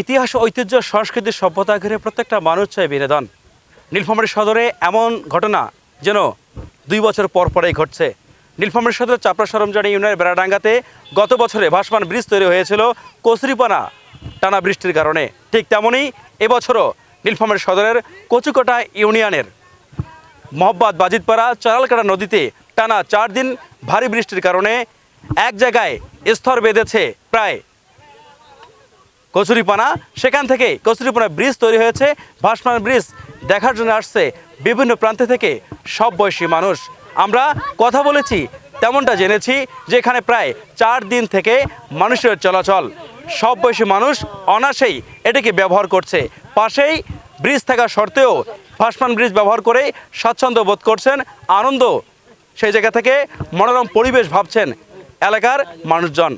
ইতিহাস ঐতিহ্য, সংস্কৃতি, সভ্যতা ঘিরে প্রত্যেকটা মানুষ চায় বিনোদন। নীলফামারী সদরে এমন ঘটনা যেন দুই বছর পর পরেই ঘটছে। নীলফামারী সদরের চাপড়া সরমজানি ইউনিয়নের বেড়াডাঙ্গাতে গত বছরে ভাসমান ব্রিজ তৈরি হয়েছিল কচুরিপানা টানা বৃষ্টির কারণে। ঠিক তেমনই এবছরও নীলফামারী সদরের কচুকোটা ইউনিয়নের মোহাম্মদ বাজিতপাড়া চারালকাটা নদীতে টানা চার দিন ভারী বৃষ্টির কারণে এক জায়গায় স্তর বেঁধেছে প্রায় কচুরিপানা। সেখান থেকে কচুরিপানা ব্রিজ তৈরি হয়েছে। ভাসমান ব্রিজ দেখার জন্য আসছে বিভিন্ন প্রান্ত থেকে সব বয়সী মানুষ। আমরা কথা বলেছি, তেমনটা জেনেছি যে এখানে প্রায় চার দিন থেকে মানুষের চলাচল। সব বয়সী মানুষ অনাসেই এটাকে ব্যবহার করছে। পাশেই ব্রিজ থাকা সত্ত্বেও ভাসমান ব্রিজ ব্যবহার করে স্বাচ্ছন্দ্য বোধ করছেন, আনন্দ সেই জায়গা থেকে মনোরম পরিবেশ ভাবছেন এলাকার মানুষজন।